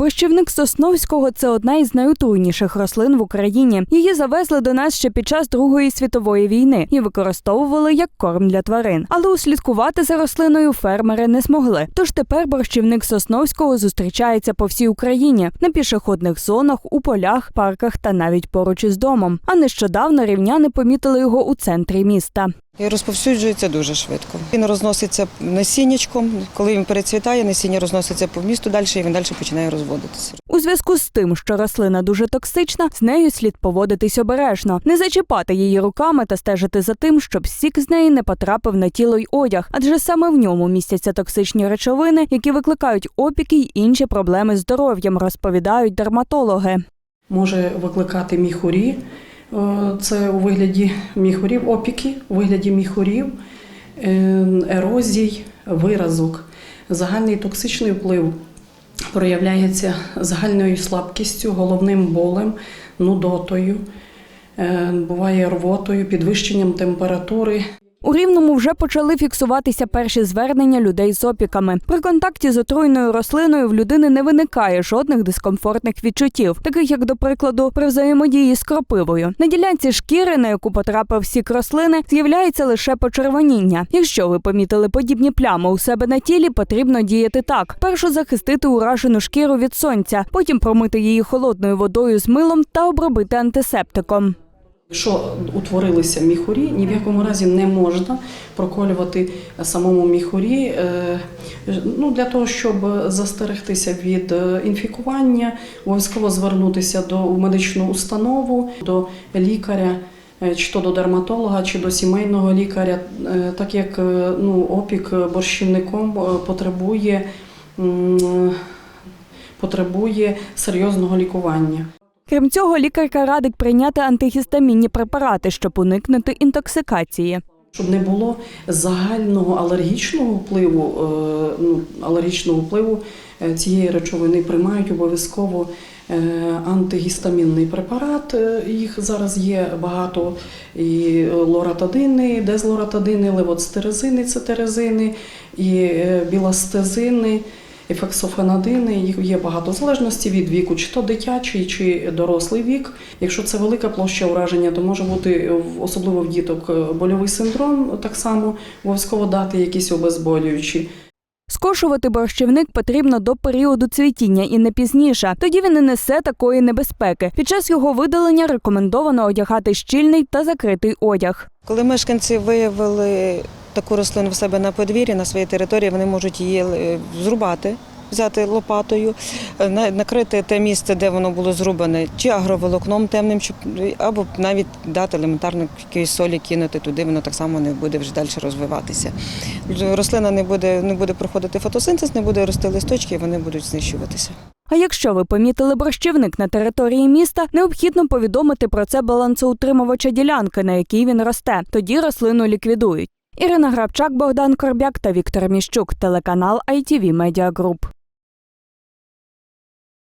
Борщівник Сосновського це одна із найотруйніших рослин в Україні. Її завезли до нас ще під час Другої світової війни і використовували як корм для тварин. Але услідкувати за рослиною фермери не змогли. Тож тепер борщівник Сосновського зустрічається по всій Україні на пішохідних зонах, у полях, парках та навіть поруч із домом. А нещодавно рівняни помітили його у центрі міста. І розповсюджується дуже швидко. Він розноситься насіннячком. Коли він перецвітає, насіння розноситься по місту далі, і він далі починає розводитися. У зв'язку з тим, що рослина дуже токсична, з нею слід поводитись обережно, не зачіпати її руками та стежити за тим, щоб сік з неї не потрапив на тіло й одяг, адже саме в ньому містяться токсичні речовини, які викликають опіки й інші проблеми з здоров'ям, розповідають дерматологи. може викликати міхурі. Е, Це у вигляді міхурів, опіки, у вигляді міхурів, е, ерозій, виразок. Загальний токсичний вплив проявляється загальною слабкістю, головним болем, нудотою, е, буває рвотою, підвищенням температури. У рівному вже почали фіксуватися перші звернення людей з опіками. При контакті з отруйною рослиною в людини не виникає жодних дискомфортних відчуттів, таких як, до прикладу, при взаємодії з кропивою. На ділянці шкіри, на яку потрапив сік рослини, з'являється лише почервоніння. Якщо ви помітили подібні плями у себе на тілі, потрібно діяти так: першу захистити уражену шкіру від сонця, потім промити її холодною водою з милом та обробити антисептиком. Якщо утворилися міхурі, ні в якому разі не можна проколювати самому міхурі е, ну, для того, щоб застерегтися від е, інфікування, обов'язково звернутися до медичну установу, до лікаря. е, Чи то до дерматолога, чи до сімейного лікаря, так як ну, опік борщівником потребує, потребує серйозного лікування. Крім цього, лікарка радить прийняти антигістамінні препарати, щоб уникнути інтоксикації. Щоб не було загального алергічного впливу, е, ну, алергічного впливу е, цієї речовини приймають обов'язково е, антигістамінний препарат. Їх зараз є багато і лоратадини, дезлоратадини, левоцтерезини, цетерезини, і біластезини. І фексофенадини, їх є багато залежності від віку, чи то дитячий, чи дорослий вік. Якщо це велика площа ураження, то може бути в- особливо в діток е, больовий синдром, так само обов'язково дати якісь обезболюючі. Скошувати борщівник потрібно до періоду цвітіння і не пізніше. Тоді він не несе такої небезпеки. Під час його видалення рекомендовано одягати щільний та закритий одяг. Коли мешканці виявили таку рослину в себе на подвір'ї, на своїй території, вони можуть її е, зрубати. Взяти лопатою, е, накрити те місце, де воно було зрубане, чи агроволокном темним, або навіть дати елементарно якоїсь солі кинути туди, воно так само не буде вже далі розвиватися. Рослина не буде, не буде проходити фотосинтез, не буде рости листочки, вони будуть знищуватися. А якщо ви помітили борщівник на території міста, необхідно повідомити про це балансоутримувача ділянки, на якій він росте. Тоді рослину ліквідують. Ірина Грабчак, Богдан Корбяк та Віктор Міщук, телеканал ITV Media Group.